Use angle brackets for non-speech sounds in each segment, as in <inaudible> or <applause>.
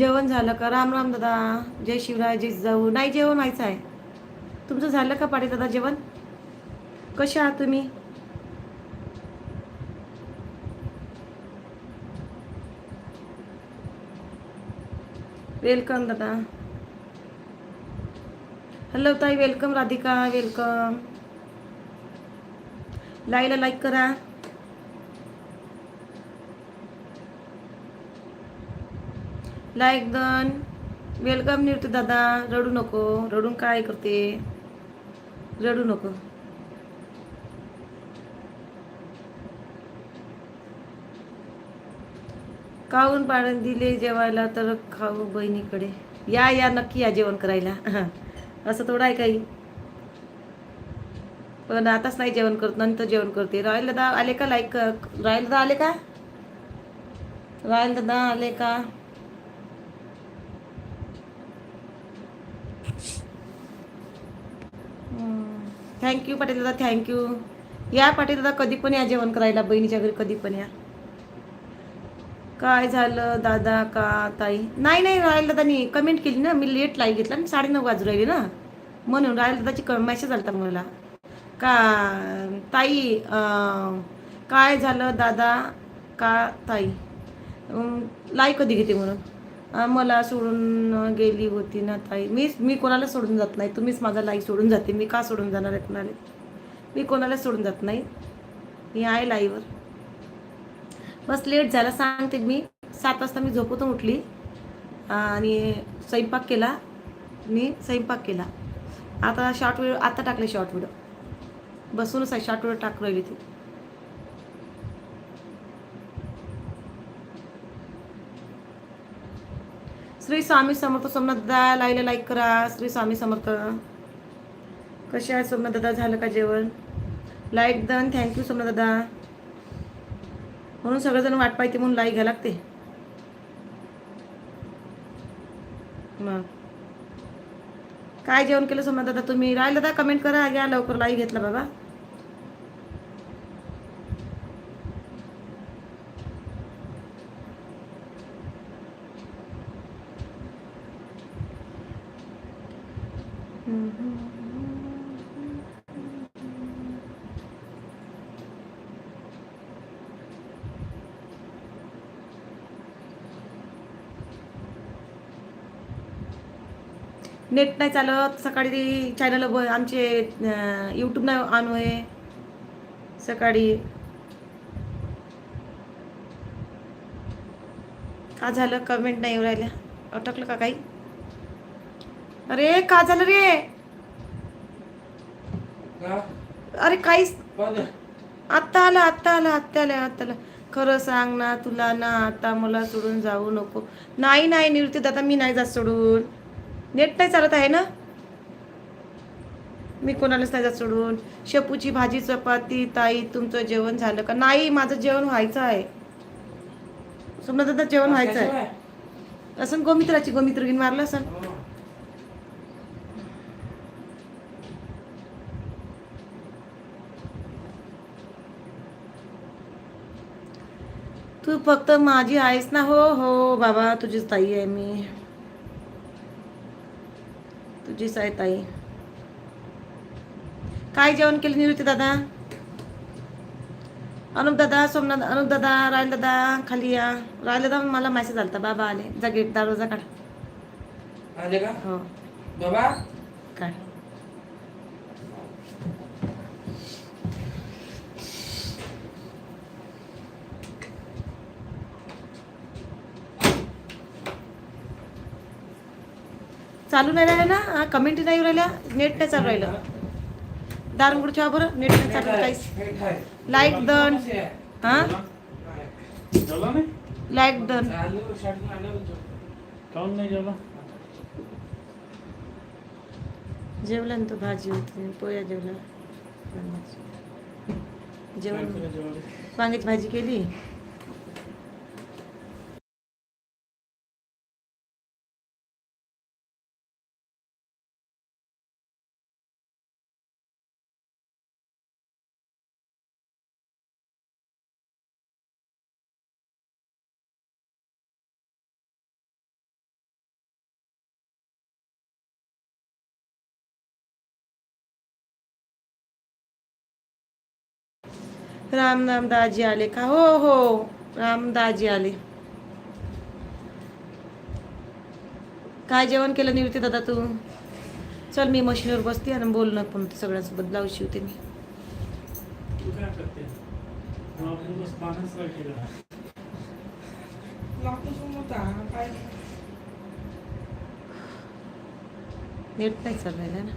जेवण झालं का? राम राम दादा. जय शिवराय जय जाऊ. नाही जेवण व्हायचं आहे. तुमचं झालं का पाडे दादा जेवण? कसे आहात तुम्ही? वेलकम दादा. हॅलो ताई वेलकम राधिका वेलकम. लाईला लाईक करा. लाईक डन वेलकम निर्तू दादा रडू नको रडून काय करते रडू नको काहून पाडून दिले जेवायला तर खाऊ बहिणीकडे या या नक्की या जेवण करायला असं थोडं आहे काही पण आताच नाही जेवण करत नंतर जेवण करते रॉयल दादा आले का लाईक रॉयल दादा आले का रॉयल दादा आले का थँक्यू पाटील दादा थँक्यू या पाटील दादा कधी पण या जेवण करायला बहिणीच्या घरी कधी पण या. काय झालं दादा का ताई? नाही नाही रायल दादानी कमेंट केली ना मी लेट लाई घेतला साडे नऊ वाजू राहिली ना. म्हणून रायल दादाची क मॅसेज आला होता मला. का ताई काय झालं दादा का ताई? लाई कधी घेते म्हणून? मला सोडून गेली होती ना ताई. मी मी कोणाला सोडून जात नाही? तुम्हीच माझा लाई सोडून जाते. मी का सोडून जाणार आहे कोणाला? मी कोणाला सोडून जात नाही? मी आहे लाईवर. बस लेट झाला सांगते मी. सात वाजता मी झोपून उठली. आणि स्वयंपाक केला. मी स्वयंपाक केला. आता शॉर्ट व्हिडिओ आता टाकले शॉर्ट व्हिडिओ बसूनच आहे शॉर्ट व्हिडिओ टाकू राहिली ती. श्री स्वामी समर्थ सोमनाथ दादा लाईला लाईक करा. श्री स्वामी समर्थ. कसे आहे सोमनाथ दादा झालं का जेवण? Like done. थँक्यू सोमनाथ दादा म्हणून सगळेजण वाट पाहिजे म्हणून लाईक घ्या लागते. मग. काय जेवण केलं सोमनाथ दादा तुम्ही राहिलं दादा कमेंट करा. घ्या लवकर लाईक घेतला बाबा नेट नाही चालत सकाळी चॅनल आमचे यूट्यूब नाही आणू आहे सकाळी. का झालं? कमेंट नाही येऊ राहिल्या. अटकलं का काही? अरे का झालं रे? अरे काहीच? आत्ता आला आत्ता आला आत्ता आला आत्ता आला. खरं सांग ना तुला ना आता मला सोडून जाऊ नको. नाही नाही निवृत्ती दादा मी नाही जात सोडून. नेट नाही चालत आहे ना? मी कोणालाच नाही जात सोडून. शेपूची भाजी चपाती ताई तुमचं जेवण झालं का? नाही माझं जेवण व्हायचं आहे. सोमनाथ दादा जेवण व्हायचं आहे? असं गोमित्राची गोमित्र घेऊन मारलं असं हो. तू फक्त माझी आहेस ना हो हो बाबा तुझीच ताई आहे मी. तुझीच आहे ताई. काय जेवण केलं निवृत्ती दादा? अनुप दादा सोमनाथ अनुप दादा रायल दादा खाली या रायल दादा मला मेसेज आलता. बाबा आले. जा गेट दरवाजा काढ. आले का? हो. बाबा? काढ चालू नाही राहिलं ना? कमेंट नाही राहिल्या. नेट नाही चालू राहिलं. ठेवा बरं. नेट नाही चालू काहीच. लाईक दन? हा? लाईक दन जेवला? ना तो भाजी होती. पोया जेवला. जेवण? वांग्याची भाजी केली. राम राम दाजी आले का? हो हो राम दाजी आले. काय जेवण केलं निवृत्ती दादा तू? चल मी मशीनवर बसते आणि बोलणं पण सगळ्यांसोबत ब्लाऊज शिवते मी. तू काय करते? आपण बस पाण्याच काय केलं लागतो समोर होता काय नेट नाही चालवायला ना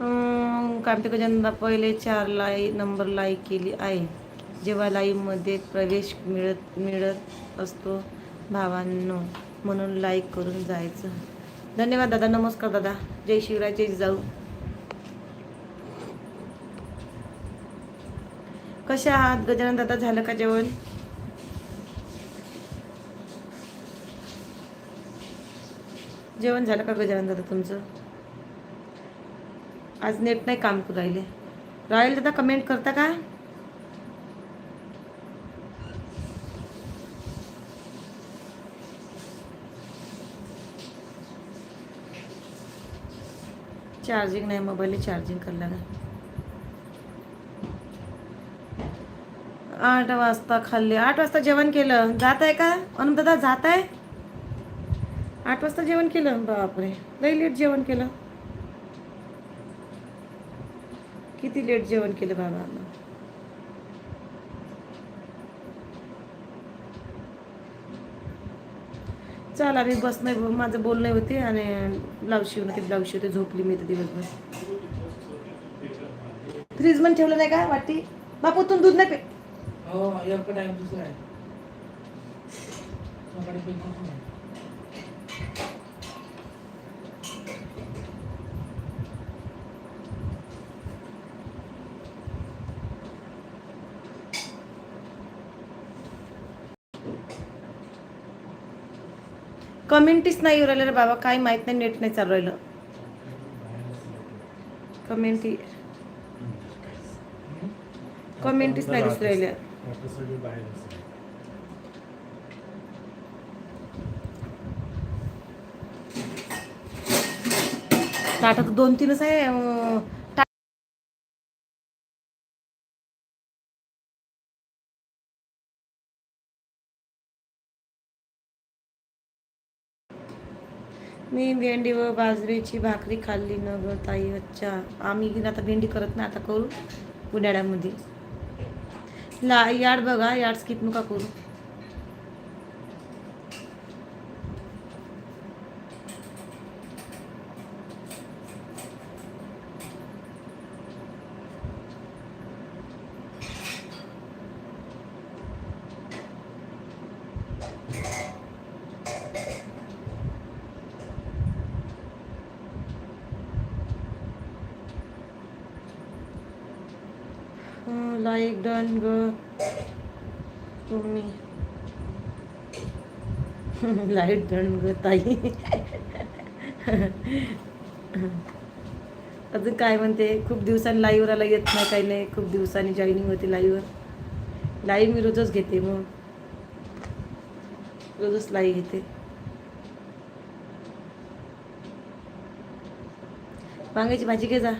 अं, कामटे गजाननला पहिले चार लाई नंबर लाईक केली आहे. जेव्हा लाईव्हमध्ये प्रवेश मिळत मिळत असतो भावांनो म्हणून लाईक करून जायचं. धन्यवाद दादा नमस्कार दादा. जय शिवराय जय जाऊ कशा आहात? गजानन दादा झालं का जेवण? जेवण झालं का गजानन दादा तुमचं? आज नेट नाही काम करू राहिले. राहील दादा कमेंट करता का? चार्जिंग नाही मोबाईल चार्जिंग करला ना. आठ वाजता खाल्ले. आठ वाजता जेवण केलं. जात आहे का? अनुप दादा जात आहे आठ वाजता जेवण केलं? बापरे. लई लेट जेवण केलं. किती लेट जेवण केलं बाबा? चला मी बस नाही माझं बोलणं होते आणि ब्लाऊज शिवणं ते ब्लाऊज शिवते झोपली मी तर दिवसभर. फ्रीजमध्ये ठेवलं नाही का वाटी? बापू तू दूध नाही पे हो एक टाइम दुसरा आहे सकाळी पण नको ना. कमेंटीच नाही येऊ राहिलं रे बाबा काय माहीत नाही नेट नाही चालू राहिलं. कमेंटी कमेंटीच नाही दिसू राहिल्या. टाटा दोन तीनच आहे मी भेंडी व बाजरीची भाकरी खाल्ली न ग ताई अच्छा. आम्ही आता भेंडी करत नाही आता करू उन्हाळ्यामध्ये. ला याड बघा याड स्किप नका करू. लाईक डन ग तुम्ही लाइट डन ग ताई. <laughs> अजून काय म्हणते? खूप दिवसांनी लाईव्हला येत नाही काही नाही. खूप दिवसांनी जॉईनिंग होते लाईव्हवर लाईव्ह मी रोजच घेते मग. रोजच लाईव्ह घेते. वांग्याची भाजी घे जा.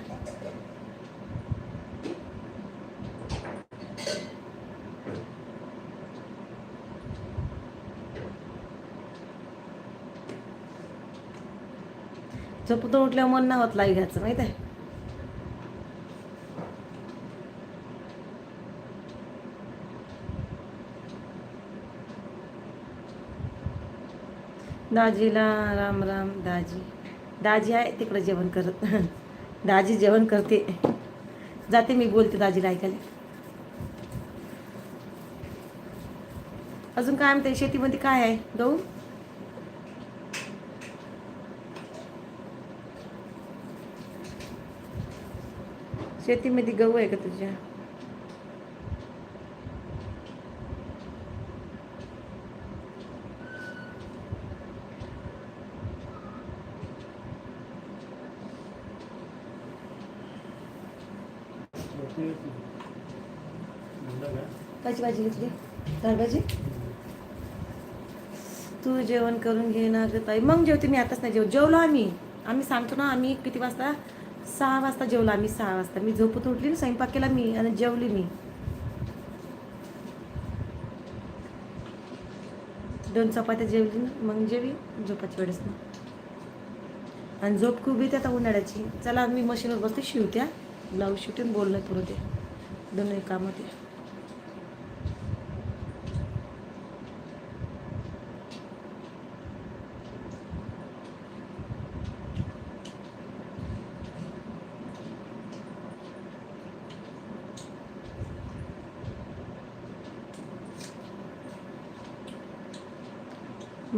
झोपून उठल्यावर मन नाही होत लाई घ्यायचं माहीत आहे? दाजीला राम राम दाजी. दाजी आहे तिकडं जेवण करत. <laughs> दाजी जेवण करते. जाते मी बोलते दाजीला ऐकायला. अजून काय म्हणते? शेतीमध्ये काय आहे? गहू? शेतीमध्ये गहू आहे का तुझ्या? काची भाजी घेतली? डाळ भाजी? तू जेवण करून घे ना ग ताई. मग जेवते मी आताच नाही जेव जेवलो आम्ही. आम्ही सांगतो ना आम्ही किती वाजता सहा वाजता जेवला आम्ही सहा वाजता. मी झोपत उठली ना स्वयंपाक केला मी आणि जेवली मी. दोन चपात्या जेवली ना मग जेवी झोपाच्या वेळेस ना आणि झोप खूप येते आता उन्हाळ्याची. चला मी मशीनवर बसते शिवत्या. ब्लाऊज शिवते बोलणं पुरं ते दोन्ही काम होते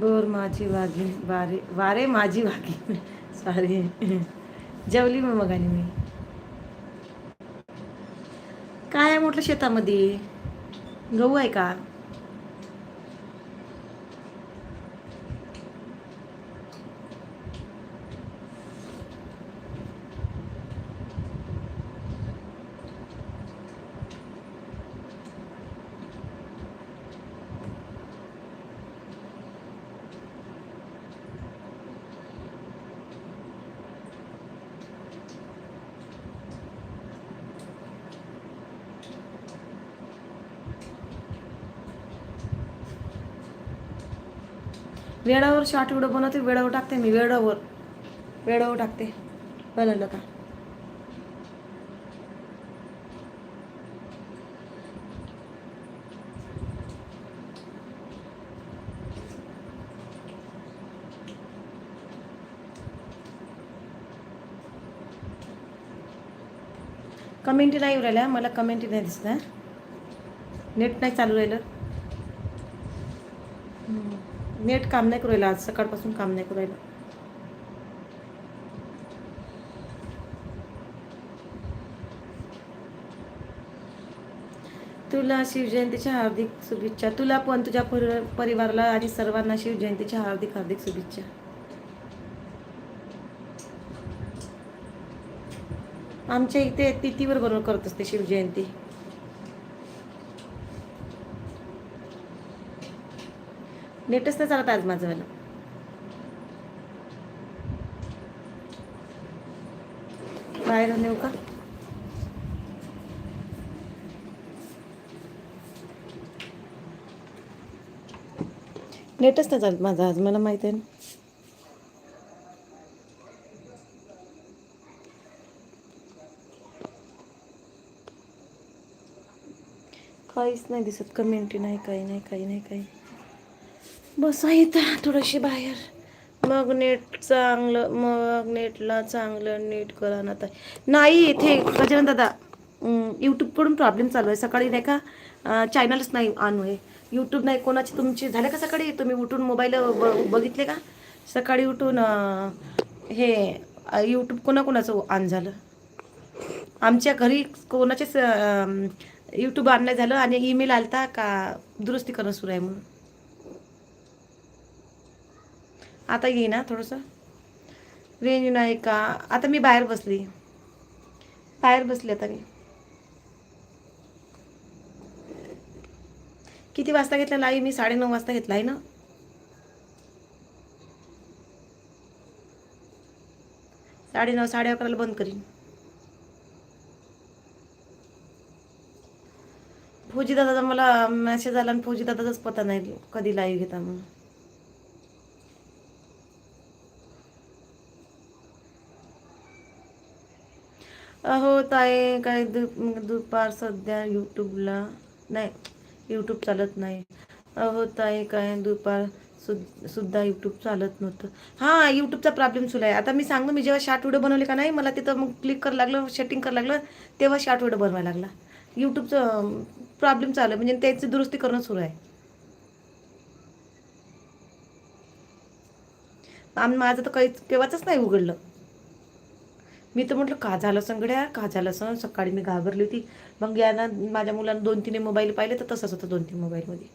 बोर माझी वाघीण वारे वारे माझी वाघीण. सॉरी जेवली मग मग आणि मी. काय आहे म्हटलं शेतामध्ये? गहू आहे का? वेळावर शॉर्ट व्हिडिओ बनवते वेळावर टाकते मी वेळावर वेळावर टाकते. बनवलं का? कमेंटी नाही राहिल्या मला कमेंटी नाही दिसणार नेट नाही चालू राहिलं. नेट काम नाही करू आज सकाळपासून काम नाही करू तुला शिवजयंतीच्या हार्दिक शुभेच्छा. तुला पण तुझ्या परि परिवाराला आणि सर्वांना शिवजयंतीच्या हार्दिक हार्दिक शुभेच्छा. आमच्या इथे तिथीवर बरोबर करत असते शिवजयंती. नेटच नाही चालत आज माझं वालं. बाहेर नेऊ का? नेटच नाही चालत माझं आज मला माहिती आहे ना. काहीच नाही दिसत कमेंटी नाही काही नाही काही नाही काही बस इथं थोडीशी बाहेर. मग नेट चांगलं मग नेटला चांगलं नीट करा ना नाही इथे गजानन दादा यूट्यूबकडून प्रॉब्लेम चालू आहे. सकाळी नाही का चॅनलच नाही आणू आहे यूट्यूब नाही कोणाची तुमची झाले का सकाळी? तुम्ही उठून मोबाईल बघितले का? सकाळी उठून हे यूट्यूब कोणाकोणाचं ऑन झालं? आमच्या घरी कोणाचेच यूट्यूब ऑन नाही झालं आणि ईमेल आलता का दुरुस्ती करणं सुरू आहे म्हणून. आता ये ना थोडंसं. रेंज नाही का? आता मी बाहेर बसली. बाहेर बसली आता मी. किती वाजता घेतला लाईव्ह मी साडेनऊ वाजता घेतला आहे ना. साडेनऊ साडे अकराला बंद करीन. फौजी दादाचा मला मेसेज आला आणि फौजी दादाचाच पता नाही कधी लाईव्ह घेता म्हणून. हो ताई काय दु दुपार सध्या यूट्यूबला नाही यूट्यूब चालत नाही. अहो ताई काय दुपार सु सुद्धा यूट्यूब चालत नव्हतं. हां यूट्यूबचा प्रॉब्लेम सुरू आहे. आता मी सांगू मी जेव्हा शॉर्ट व्हिडिओ बनवले का नाही मला तिथं मग क्लिक करायला लागलं सेटिंग करायला लागलं तेव्हा शॉर्ट व्हिडिओ बनवायला लागला. यूट्यूबचं प्रॉब्लेम चालू आहे. म्हणजे त्याची दुरुस्ती करणं सुरू आहे. आम माझं तर काहीच केव्हाच नाही उघडलं. मी तर म्हटलं का झालं संगड्या का झालं सण सकाळी मी घाबरली होती. मग यांना माझ्या मुलांना दोन तीन मोबाईल पाहिले तर तसंच होतं दोन तीन मोबाईलमध्ये.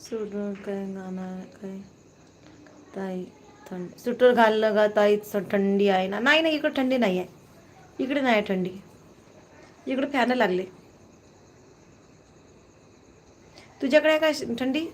सुटर काय गाणं काय? ताई थंड सुटर घाललं का ताई स- थंडी आहे ना. नाही नाही इकडे थंडी नाही आहे इकडे नाही आहे थंडी. इकडे फॅन लागले. तुझ्याकडे आहे काय थंडी?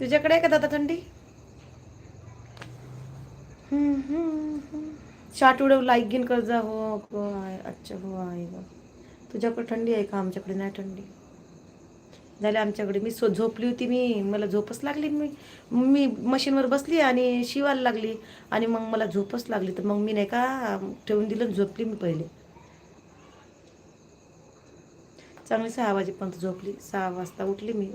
तुझ्याकडे आहे का दादा थंडी? शॉर्ट व्हिडिओ लाईक गिन कर जा हो, हो आहे अच्छा हो आहे हो. बा तुझ्याकडे थंडी आहे का? आमच्याकडे नाही थंडी. झाले आमच्याकडे. मी सो झोपली होती मी. मला झोपच लागली मी मी मशीनवर बसली आणि शिवायला लागली. आणि मग मला झोपच लागली. तर मग मी नाही का ठेवून दिलं झोपली मी पहिले. चांगली सहा वाजेपर्यंत झोपली. सहा वाजता उठली मी.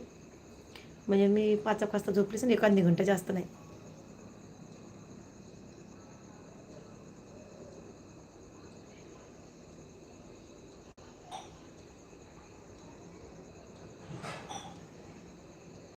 म्हणजे मी पाच एक वाजता झोपलीच नाही. एखादी घंटा जास्त नाही.